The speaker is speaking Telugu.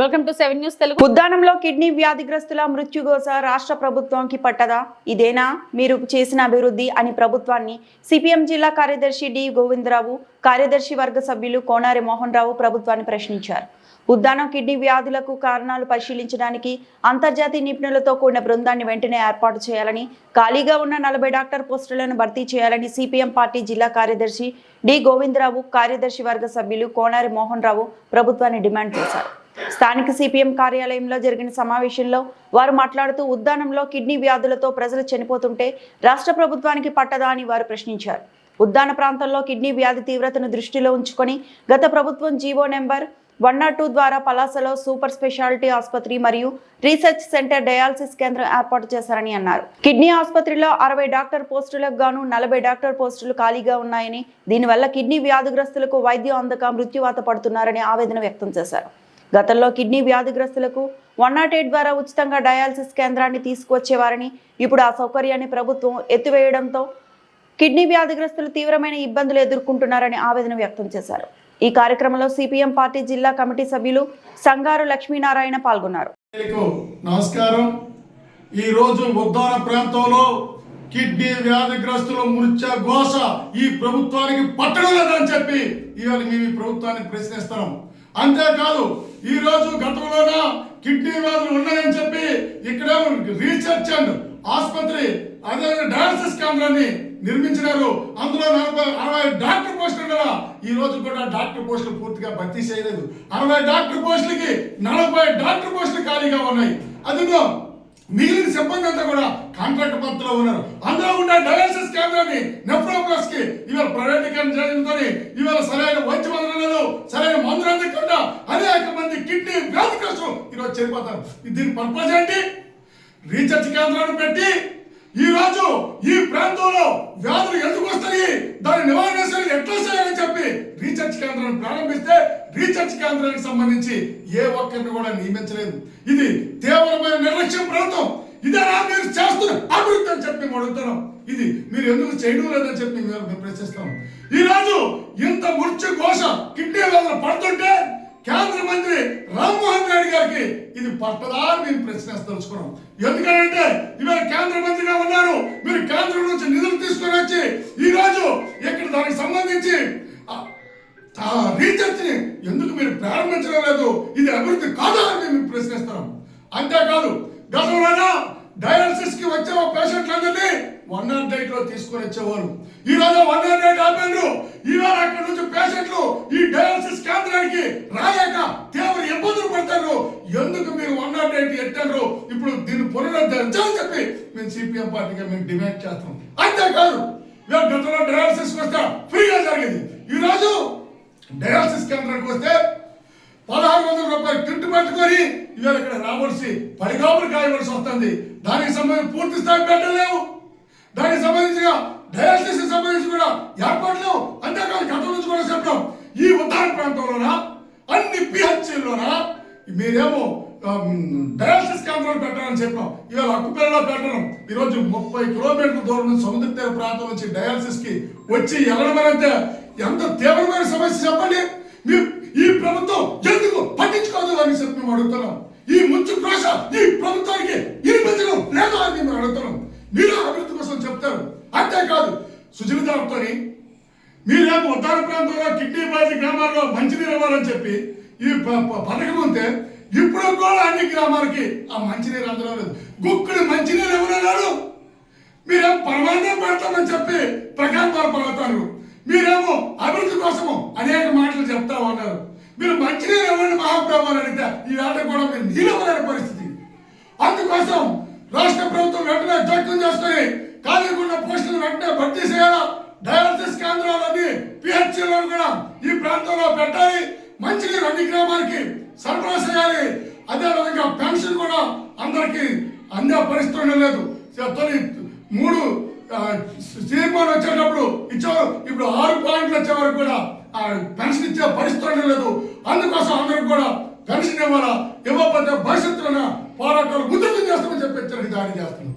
Welcome to seven news Telugu ఉద్దానంలో kidney వ్యాధిగ్రస్తుల మృత్యుగోస రాష్ట్ర ప్రభుత్వంకి పట్టదా? ఇదేనా? మీరు చేసిన అభివృద్ధి అని ప్రభుత్వాన్ని సిపిఎం జిల్లా కార్యదర్శి డి గోవిందరావు కార్యదర్శి వర్గ సభ్యులు కోనారి మోహన్ రావు ప్రభుత్వాన్ని ప్రశ్నించారు. ఉద్దానం కిడ్నీ వ్యాధులకు కారణాలు పరిశీలించడానికి అంతర్జాతీయ నిపుణులతో కూడిన బృందాన్ని వెంటనే ఏర్పాటు చేయాలని ఖాళీగా ఉన్న నలభై డాక్టర్ పోస్టులను భర్తీ చేయాలని సిపిఎం పార్టీ జిల్లా కార్యదర్శి డి గోవిందరావు కార్యదర్శి వర్గ సభ్యులు కోనారి మోహన్ రావు ప్రభుత్వాన్ని డిమాండ్ చేశారు. స్థానిక సిపిఎం కార్యాలయంలో జరిగిన సమావేశంలో వారు మాట్లాడుతూ ఉద్దానంలో కిడ్నీ వ్యాధులతో ప్రజలు చనిపోతుంటే రాష్ట్ర ప్రభుత్వానికి పట్టదా అని వారు ప్రశ్నించారు. ఉద్దాన ప్రాంతంలో కిడ్నీ వ్యాధి తీవ్రతను దృష్టిలో ఉంచుకొని గత ప్రభుత్వం GO number one nought two ద్వారా పలాసలో సూపర్ స్పెషాలిటీ ఆసుపత్రి మరియు రీసెర్చ్ సెంటర్ డయాలసిస్ కేంద్రం ఏర్పాటు చేశారని అన్నారు. కిడ్నీ ఆసుపత్రిలో అరవై డాక్టర్ పోస్టులకు గాను నలభై డాక్టర్ పోస్టులు ఖాళీగా ఉన్నాయని దీనివల్ల కిడ్నీ వ్యాధిగ్రస్తులకు వైద్యం అందక మృత్యువాత పడుతున్నారని ఆవేదన వ్యక్తం చేశారు. గతంలో కిడ్నీ వ్యాధిగ్రస్తులకు వన్ నాట్ ఎయిట్ ద్వారా ఉచితంగా డయాలసిస్ కేంద్రాన్ని తీసుకువచ్చేవారని ఇప్పుడు ఆ సౌకర్యాన్ని ప్రభుత్వం ఎత్తివేయడంతో కిడ్నీ వ్యాధిగ్రస్తులు తీవ్రమైన ఇబ్బందులు ఎదుర్కొంటున్నారని ఆవేదన వ్యక్తం చేశారు. ఈ కార్యక్రమంలో సిపిఎం పార్టీ జిల్లా కమిటీ సభ్యులు సంగారు లక్ష్మీనారాయణ పాల్గొన్నారు. మీకు నమస్కారం. ఉద్దాన ప్రాంతంలో కిడ్నీ వ్యాధిగ్రస్తుల మృత్య ఘోష ఈ ప్రభుత్వానికి పట్టడం లేదని చెప్పి ఇవాళ మేము ఈ ప్రభుత్వాన్ని ప్రశ్నిస్తున్నాం. అంతేకాదు ఈ రోజు గతంలోన కిడ్నీ వ్యాధులు ఉన్నాయని చెప్పి ఇక్కడ రీసెర్చ్ అండ్ ఆసుపత్రి అదే డయాలసిస్ కేంద్రాన్ని నిర్మించినారు. అందులో నలభై అరవై డాక్టర్ పోస్టులు ఉండగా ఈ రోజు కూడా డాక్టర్ పోస్టులు పూర్తిగా భర్తీ చేయలేదు. అరవై డాక్టర్ పోస్టులకి నలభై డాక్టర్ పోస్టులు ఖాళీగా ఉన్నాయి. అదిగో మిగిలిన సిబ్బంది అంతా కూడా కాంట్రాక్ట్ పద్ధతిలో ఉన్నారు. అందులో ఉన్న డయాలసిస్ కేంద్రాన్ని నెఫ్రోప్లస్కి ఇవాళ ప్రైవేటీకరణ చేయడంతో ఇవాళ సరైన వైద్య అందలేదు సరైన మందులు అందకుండా అనేక మంది కిడ్నీ వ్యాధిగ్రస్తులు ఈరోజు చనిపోతారు. దీని పర్పస్ ఏంటి రీసెర్చ్ కేంద్రాన్ని పెట్టి ఈ రోజు ఈ ప్రాంతంలో వ్యాధులు ఎందుకు వస్తాయి దాని నివారణ ఎట్లా చేయాలని చెప్పి రీసెర్చ్ కేంద్రాన్ని ప్రారంభిస్తే రీసెర్చ్ కేంద్రానికి సంబంధించి ఏ ఒక్కరిని కూడా నియమించలేదు. ఇది తీవ్రమైన నిర్లక్ష్యం ప్రభుత్వం. ఇదే మీరు చేస్తున్న అభివృద్ధి అని చెప్పి మేము అడుగుతున్నాం. ఇది మీరు ఎందుకు చేయడం లేదని చెప్పి మేము మేము ప్రశ్నిస్తాం ఈ ఇంత మృత్యు ఘోష కిడ్నీ వేదన పడుతుంటే కేంద్ర మంత్రి రామ్మోహన్ రెడ్డి గారికి ఇది పట్టదా మేము ప్రశ్నిస్తలుచుకున్నాం ఎందుకంటే ఇవాళ కేంద్ర మంత్రిగా ఉన్నారు. మీరు కేంద్రం నుంచి నిధులు తీసుకొని వచ్చి ఈ ఇక్కడ దానికి సంబంధించి ఆ- రీసెర్చ్ని ఎందుకు మీరు ప్రారంభించడం లేదు? ఇది అభివృద్ధి కాదా అని మేము ప్రశ్నిస్తున్నాం. అంతేకాదు గతంలోనా డయాలసిస్కి వచ్చే నాట్ తీసుకొని వచ్చేవారు. ఈ రోజు వన్ నాట్ ఎయిట్ ఆపారు ఈవేళ అక్కడ నుంచి పేషెంట్లు ఈ డయాలసిస్ కేంద్రానికి రాలేక తీవ్ర ఇబ్బందులు పడతారు. ఎందుకు మీరు వన్ నాట్ ఎయిట్ ఎట్టారు ఇప్పుడు దీన్ని పునరుద్ధరించాలని చెప్పి మేము సిపిఎం పార్టీగా మేము డిమాండ్ చేస్తాం. అంతేకాదు గతంలో డయాలసిస్ వస్తే ఫ్రీగా జరిగింది. ఈ రోజు డయాలసిస్ కేంద్రానికి వస్తే పదహారు వందల రూపాయలు కిట్టు పెట్టుకొని ఇవాళ ఇక్కడ రావాల్సి పడిగాపులు కాయవలసి వస్తుంది. దానికి సంబంధించి పూర్తి స్థాయి బెడ్లు దానికి సంబంధించిన డయాలసిస్ సంబంధించి కూడా ఏర్పాట్లు అంతేకాదు గతం నుంచి కూడా చెప్పడం. ఈ ఉత్తర ప్రాంతంలోన? అన్ని పిహెచ్లోన మీరేమో డయాలసిస్ కేంద్రాలు పెట్టాలని చెప్పాం. ఇవాళ అక్కుపల్లిలో పెట్టడం. ఈరోజు ముప్పై కిలోమీటర్ల దూరం నుంచి సముద్ర తీర ప్రాంతం నుంచి డయాలసిస్కి వచ్చి వెళ్ళడమనంటే ఎంత తీవ్రమైన సమస్య చెప్పండి. ఈ ప్రభుత్వం ఎందుకు పట్టించుకోదు అని చెప్పి మేము అడుగుతున్నాం. ఈ ముంచు క్రోష ఈ ప్రభుత్వానికి ఇరిపించడం లేదు అని మేము అడుగుతున్నాం. మీరు అభివృద్ధి కోసం చెప్తారు. అంతేకాదు సుజలితాలతోని మీరేమో ఉత్తర ప్రాంతంలో కిడ్నీ బాధి గ్రామాల్లో మంచినీరు ఇవ్వాలని చెప్పి ఈ ప- పథకం ఉంటే ఇప్పుడు కూడా అన్ని గ్రామాలకి ఆ మంచినీరు అందడం లేదు. గుక్కుడు మంచినీరు ఎవరన్నారు మీరేం పరమాన్నం పెడతామని చెప్పి ప్రకల్పాలు పలుకుతారు. మీరేమో అభివృద్ధి కోసము అనేక మాటలు చెప్తా ఉన్నారు. మీరు మంచినీరు ఇవ్వండి మహాప్రభు అడిగితే ఈ ఆట కూడా మీరు నీళ్ళు పరిస్థితి. అందుకోసం రాష్ట్ర ప్రభుత్వం వెంటనే జోక్యం చేసుకుని ఖాళీగా పోస్టులు వెంటనే భర్తీ చేయాలా? డయాలసిస్ కేంద్రాలన్నీ పిహెచ్లో కూడా ఈ ప్రాంతంలో పెట్టాలి. మంచినీరు అన్ని గ్రామాలకి సరఫరా చేయాలి. అదేవిధంగా పెన్షన్ కూడా అందరికీ అందే పరిస్థితి లేదు. తొలి మూడు తీర్మానం వచ్చేటప్పుడు ఇచ్చారు ఇప్పుడు ఆరు పాయింట్లు వచ్చే వరకు కూడా పెన్షన్ ఇచ్చే పరిస్థితి లేదు. అందుకోసం అందరికి కూడా పెన్షన్ ఇవ్వాలా ఇవ్వకపోతే భవిష్యత్తులో పోరాటాలు ఉధృతం చేస్తామని చెప్పి హెచ్చరిక జారీ చేస్తున్నాం.